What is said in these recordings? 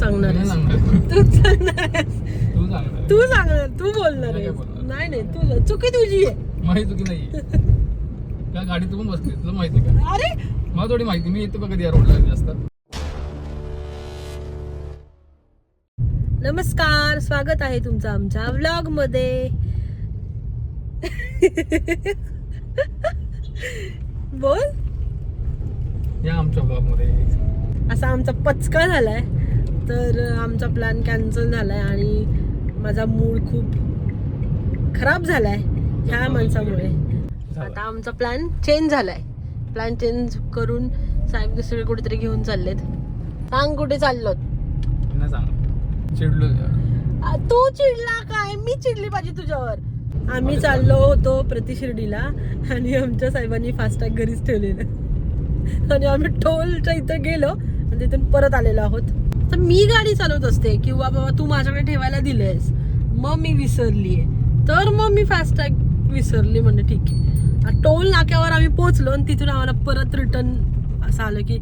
सांगणार तूच तू सांगणार तू सांगणार तू बोलणार? नाही नाही तुझं चुकी तुझी आहे. माहिती चुकी नाही त्या गाडीत पण बसते तुला माहिती का? अरे! मला थोडी माहिती मी येतो कधी या रोडला जास्त. नमस्कार स्वागत आहे तुमचं आमच्या व्लॉगमध्ये बोल. या आमच्या ब्लॉगमध्ये असा आमचा पचका झालाय. तर आमचा प्लॅन कॅन्सल झालाय आणि माझा मूड खूप खराब झालाय ह्या माणसामुळे. आता आमचा प्लॅन चेंज झालाय. प्लॅन चेंज करून साहेब दुसरीकडे कुठेतरी घेऊन चाललेत. सांग कुठे चाललो चिडलो तू चिडला काय? मी चिडली पाहिजे तुझ्यावर. आम्ही चाललो होतो प्रति शिर्डीला आणि आमच्या साहेबांनी फास्टॅग घरीच ठेवलेलं. आणि आम्ही टोलच्या इथं गेलो आणि तिथून परत आलेलो आहोत. तर मी गाडी चालवत असते किंवा बाबा तू माझ्याकडे ठेवायला दिलेस मग मी विसरलीये. तर मग मी फास्टॅग विसरली म्हणजे ठीक आहे. टोल नाक्यावर आम्ही पोचलो आणि तिथून आम्हाला परत रिटर्न असं आलं की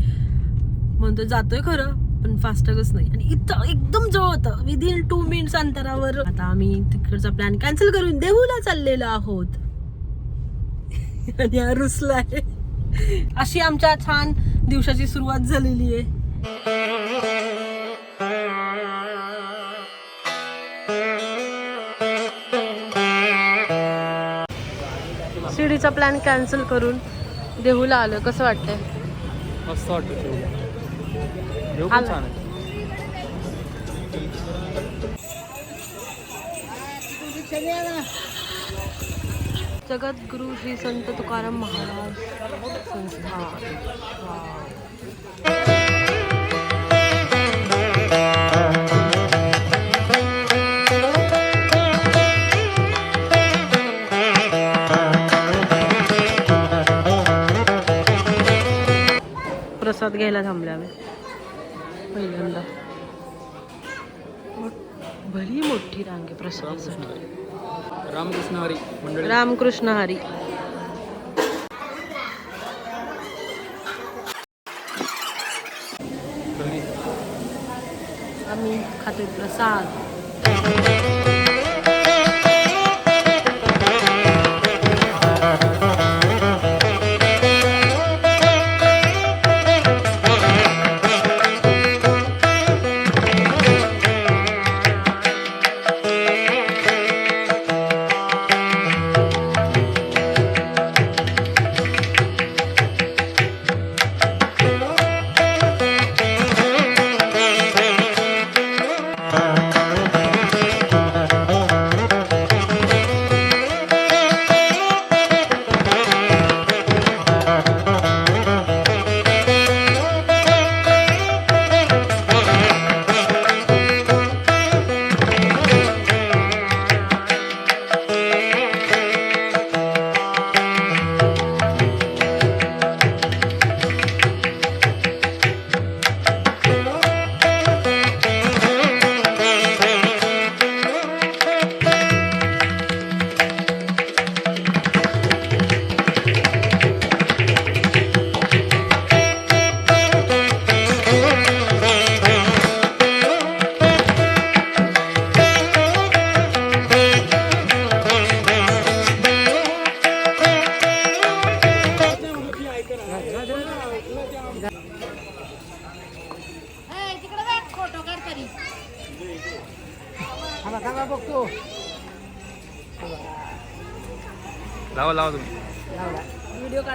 म्हणतो जातोय खरं पण फास्टॅगच नाही. आणि इथं एकदम जवळ होतं. विदिन टू मिनिट्स अंतरावर आता आम्ही तिकडचा प्लॅन कॅन्सल करून देहूला चाललेलो आहोत. आणि हा रुसलाय अशी आमच्या छान दिवसाची सुरुवात झालेली आहे शिर्डीचा प्लॅन कॅन्सल करून देहूला आलं कसं वाटतंय मस्त वाटतं देऊ आला. छान आहे जगद्गुरु श्री संत तुकाराम महाराज संस्था. घ्यायला थांबले आम्ही पहिल्यांदा भली मोठी रांग आहे प्रसादासाठी रामकृष्ण हरी मंडळी रामकृष्ण हरी आम्ही खातोय प्रसाद।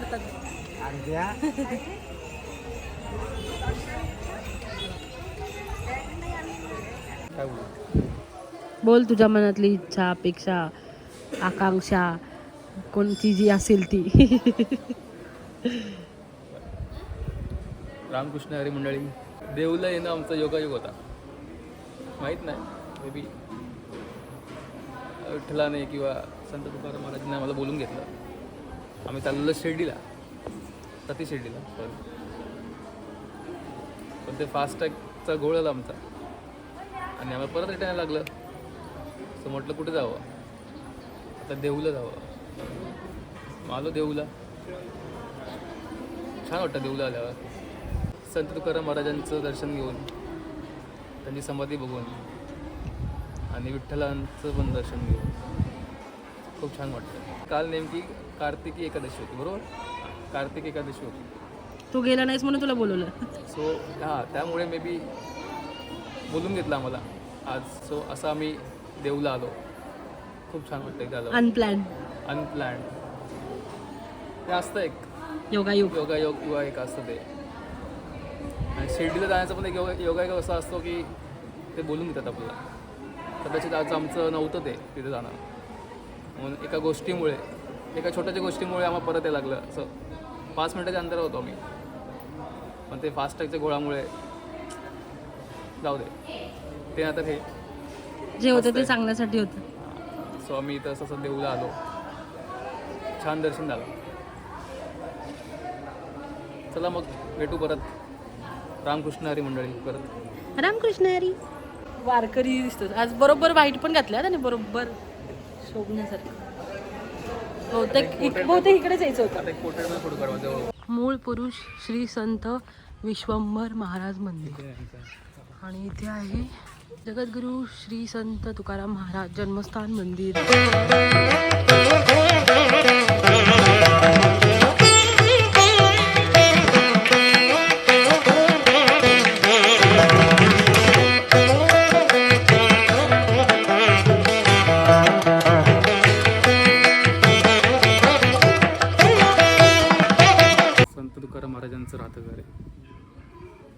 काढतात बोल तुझ्या मनातली इच्छा अपेक्षा आकांक्षा कोणती जी असेल ती. रामकृष्ण हरी मंडळी देऊला येणं आमचा योगायोग होता. माहीत नाही मे बी विठ्ठलाने किंवा संत तुकाराम महाराजांनी आम्हाला बोलून घेतलं. आम्ही चाललेलो शिर्डीला. सती शिर्डीला सॉरी पण ते फास्टॅगचा घोळ आला आमचा. आणि आम्हाला परत रिटर्न यायला लागलं. सो म्हटलं कुठे जावं? आता देऊला जावं. मालो आलो देऊला. छान वाटतं देऊला आल्यावर. संत तुकाराम महाराजांचं दर्शन घेऊन त्यांची समाधी बघून आणि विठ्ठलांचं पण दर्शन घेऊन. खूप छान वाटतं. काल नेमकी कार्तिकी एकादशी होती बरोबर? कार्तिक एकादशी होती. तू गेला नाहीस म्हणून तुला बोलवलं. सो हां त्यामुळे मे बी बोलून घेतलं आम्हाला. आज सो असं आम्ही देऊला आलो. खूप छान वाटतं एकदा आलो. अनप्लॅन अनप्लॅन्ड ते असतं एक. योगा योग. योगा योग किंवा एक असतं ते. आणि शिर्डीला जाण्याचा पण एक योगा योगा एक असा असतो की ते बोलून घेतात आपल्याला. कदाचित आज आमचं नव्हतं ते तिथे जाणं. म्हणून एका गोष्टीमुळे एका छोट्याच्या गोष्टीमुळे आम्हाला परत यायला लागलं. असं पाच मिनटाच्या अंतर होतो आम्ही. पण ते फास्टॅगच्या गोळामुळे जाऊ दे. ते आता हे. जे होतं ते चांगल्यासाठी होतं. सो आम्ही इथं असं देऊला आलो छान दर्शन झालं. चला मग भेटू परत. रामकृष्ण हरी मंडळी परत. रामकृष्ण हरी. वारकरी दिसतो आज बरोबर वाईट पण घातल्या आणि बरोबर शोभण्यासारखं. बहुतेक बहुतेक होतं. मूळ पुरुष श्री संत विश्वंभर महाराज मंदिर. आणि इथे आहे जगद्गुरु श्री संत तुकाराम महाराज जन्मस्थान मंदिर.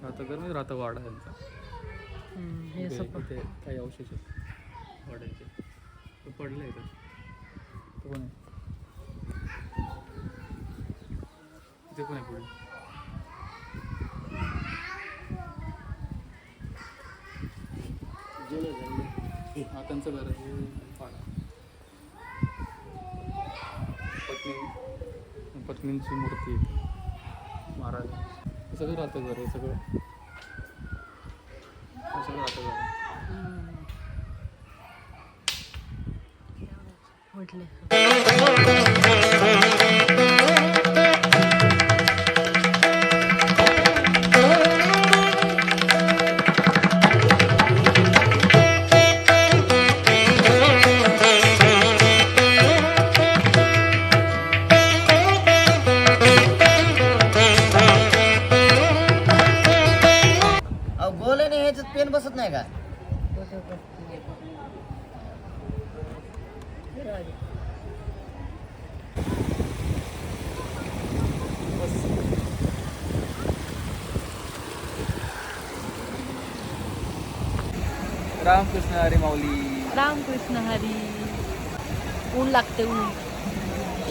राहतं म्हणजे राहतं वाडा हे असं पण. इथे काही अवशेष आहेत. वाड्याचे. तो पडलं आहे तो पण आहे. इथे पण आहे पुढे. हा त्यांचं घर आहे. वाडा. पत्नी पत्नींची मूर्ती. महाराज. हे सगळं राहतं घर हे सगळं. हे सगळं राहतं घर. म्हटले नाही का? रामकृष्ण हरी माऊली. रामकृष्ण हरी. ऊन लागते ऊन.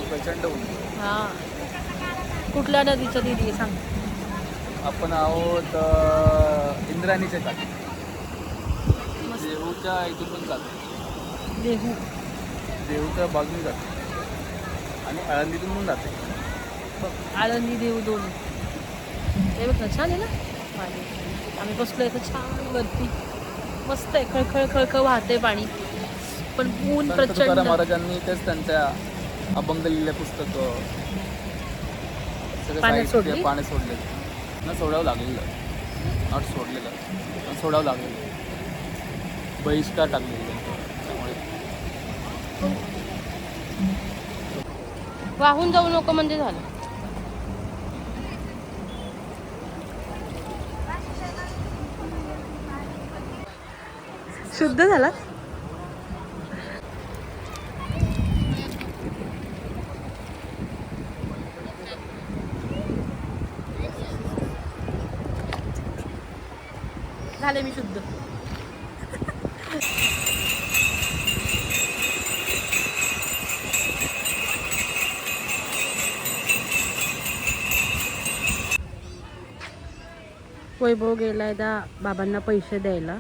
प्रचंड ऊन. हा. कुठल्या नदीच्या दिदी सांग. आपण आहोत अं, इंद्रायणीच्या काठी. देहूच्या इथून पण जाते. देहू. देहूच्या बाजूने जाते. आणि आळंदीतून पण जाते. बघ, आळंदी देऊ दोन हे बघ छान आहे ना? पाणी. आम्ही बसलो इथं छान वरती. मस्त आहे खळखळ खळखळ वाहते पाणी. पण ऊन प्रचंड. महाराजांनी तेच त्यांच्या अभंग लिहिलेले पुस्तक पाण्यात सोडली? पाण्यात सोडले. न सोडावं लागलेलं. नॉट सोडलेलं. पण सोडावं लागलेलं. बहिष्कार टाकलेलं त्यामुळे वाहून जाऊ नको म्हणजे झालं. शुद्ध झाला झाले मी शुद्ध वैभव गेलाय दा बाबांना पैसे द्यायला.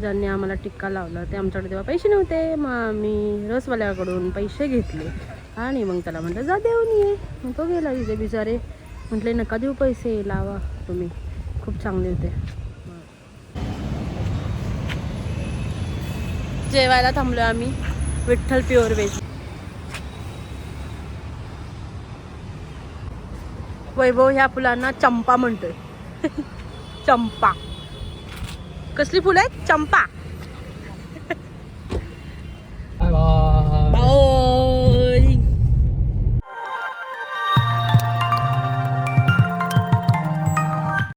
ज्यांनी आम्हाला टिक्का लावला ते आमच्याकडे तेव्हा पैसे नव्हते. मग आम्ही रसवाल्याकडून पैसे घेतले. आणि मग त्याला म्हटलं जा देऊन ये. मग तो गेला विजे बिचारे म्हटले नका देऊ पैसे लावा तुम्ही. खूप चांगले होते. जेवायला थांबलो आम्ही. विठ्ठल प्युअर व्हेज वैभव ह्या फुलांना चंपा म्हणतोय. चंपा. कसली फुलं आहेत? चंपा.